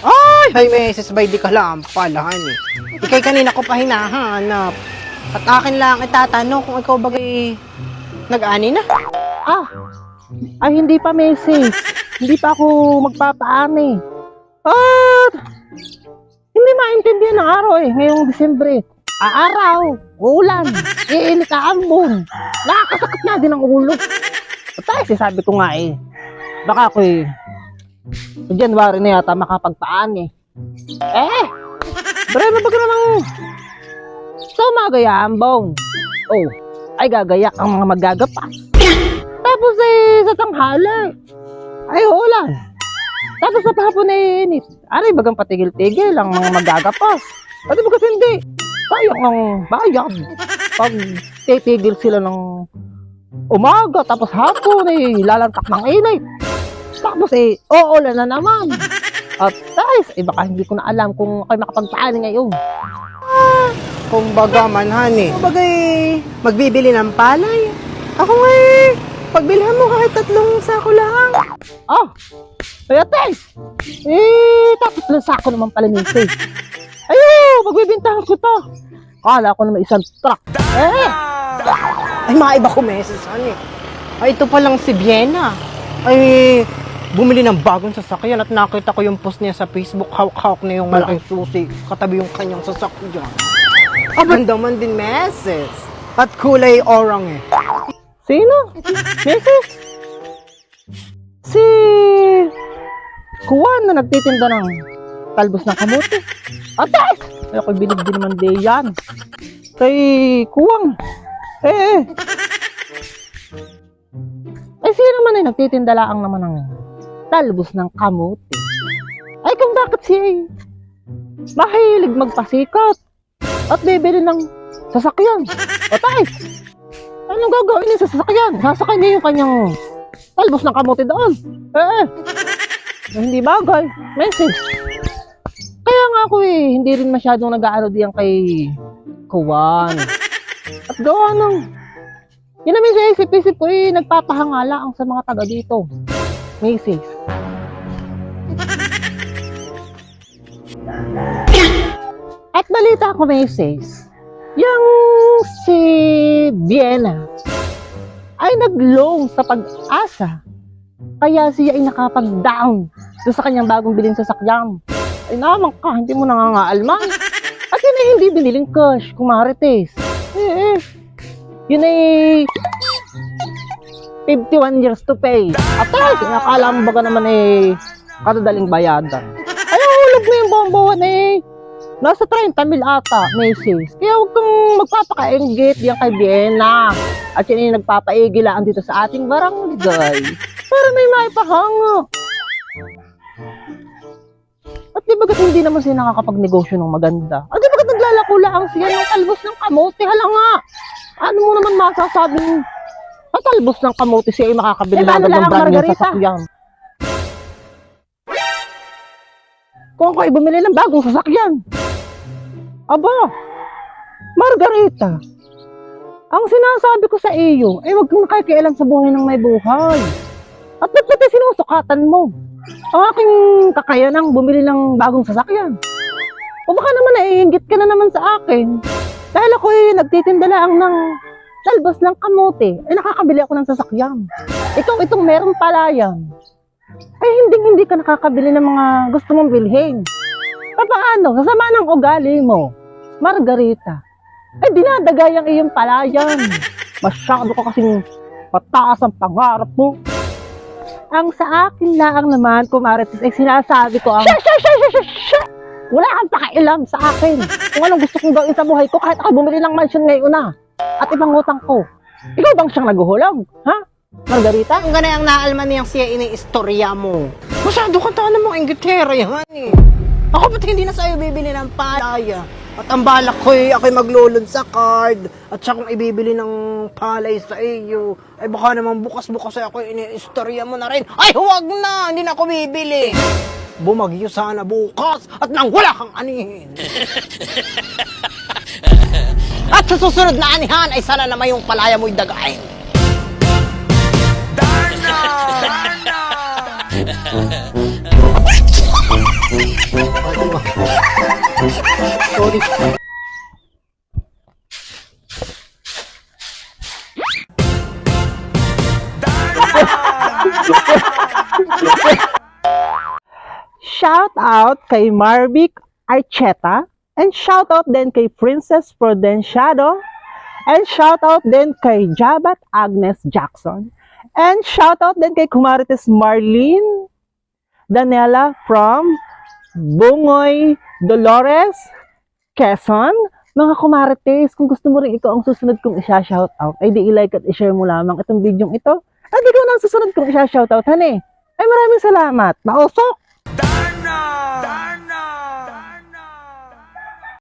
Ay, hay meses by di ka lang pala, honey. Ikay kanina ko pa hinahanap. At akin lang itatanong kung ikaw bagay nag-ani na. Ah, ay hindi pa message. Hindi pa ako magpapaani. At hindi maintindihan ng araw eh, ngayong Disyembre. Aaraw, ulan, iinit ka ambon. Nakakasakit na din ang ulo. At tayo, sabi ko nga eh, baka ako eh, sa January na yata makapagpaani. Eh, breve ba ka namang sumagaya ambon? Oh, ay gagayak ang mga magagapas. Tapos eh, sa tanghali, ay ulan. Tapos sa hapon ay init. Aray, bagang patigil-tigil ang mga magagapas. Pati bagas hindi. Sayang ang bayad. Pag titigil sila ng umaga, tapos hapon ay lalantak ng init. Tapos eh, uulan na naman. At guys, eh baka hindi ko na alam kung kayo makapagpaani ngayon. Kung baga man, honey. Kung bagay magbibili ng palay. Ako nga eh, pagbilhan mo kahit tatlong sako lang. Oh, kaya Tess, eh, tapos lang sa ako naman pala minsan. Ayo, magbibintahan ko to. Kala ko naman isang truck. Eh, Ay, maiba ko meses, honey. Ay, ito pa lang si Vienna. Ay, bumili ng bagong sasakyan at nakita ko yung post niya sa Facebook. Hawak-hawak na yung malaking susi. Katabi yung kanyang sasakyan. Abanda man din meses. At kulay orang eh. sino? Mrs. Si Kuwan na nagtitinda ng talbos ng kamote. Ate! Ay, ako'y bilib din naman di yan. Kay Kuwang. Eh, eh. Ay, sino naman ay nagtitinda laang naman ng talbos ng kamote? Ay, kung bakit siya ay mahilig magpasikat at bibili ng sasakyan. Atay! Anong gagawin niya sa sasakyan? Sasakay niya yung kanyang talbos ng kamote doon. Eh, eh. Hindi bagay. Message. Kaya nga ako eh, hindi rin masyadong nag-aano diyan kay Kuwan. At gawa ng... Yun naman sa isip-isip ko eh, nagpapahangala ang sa mga taga dito. Macy's. At balita ko, Macy's, yung si Vienna ay nag-loan sa pag-asa. Kaya siya ay nakapag-down sa kanyang bagong biling sasakyan. Ay naman ka, hindi mo nangangaalman. At yun ay hindi biniling cash, kumarites. Eh, eh. Yun ay 51 years to pay. At ay, kinakala mo ba naman eh, katadaling bayadan. Ay, hulog mo yung buong buwan eh. Nasa 30 mil ata, Macy's. Kaya huwag kang magpapaka-engage diyan kay Vienna. At yun yung nagpapaigilaan dito sa ating barangay. Para may maipahanga. At di bagat hindi naman siya nakakapag-negosyo ng maganda? At di bagat naglalako lang siya ng talbos ng kamote? Hala nga! Ano mo naman masasabing sa talbos ng kamote siya ay makakabili Eh, na ng brand new margarita? sasakyan? Kung ako ay bumili ng bagong sasakyan. Aba, Margarita, ang sinasabi ko sa iyo ay huwag kang nakikialam sa buhay ng may buhay. At ba't pati sinusukatan mo? Ang aking kakayanang bumili ng bagong sasakyan. O baka naman naiingit ka na naman sa akin. Dahil ako ay nagtitinda lang ng talbos ng kamote, ay nakakabili ako ng sasakyan. Ikaw itong merong palayan. Ay hindi hindi ka nakakabili ng mga gusto mong bilhin. Paano? Kasama ng ugali mo. Margarita. Ay dinadagay ang iyong palayan. Masyado ka kasing mataas ang pangarap mo. Ang sa akin lang naman, kumarites, ay sinasabi ko ang... Wala kang pakialam sa akin. Kung anong gusto kong gawin sa buhay ko, kahit ako bumili ng mansion ngayon na. At ibang utang ko. Ikaw bang siyang naguhulog? Ha? Margarita? Ang ganay ang naalman niyang siya ini-istorya mo. Masyado ka tayo ng mga inggitera yan eh. Ako ba't hindi na sa'yo bibili ng palaya? At ang balak ko eh, ako'y maglulod sa card. At siya kung ibibili ng palay sa iyo, ay baka naman bukas-bukas ay ako ini-istorya mo na rin. Ay huwag na, hindi na ako bibili. Bumagyo sana bukas at nang wala kang anihin. at sa susunod na anihan ay sana naman yung palaya mo'y dagain. Darna! Darna! Shout out kay Marvic Archeta and shout out din kay Princess Prudenciado and shout out din kay Jabat Agnes Jackson and shout out din kay Kumarites Marlene Danela from Bungoy Dolores Quezon mga kumarites, kung gusto mo rin ikaw ang susunod kong isa-shout out, ay di i-like at i-share mo lamang itong video ito. At ikaw na ang susunod kong isa-shout out, hane. Ay maraming salamat. Mausok! Dana!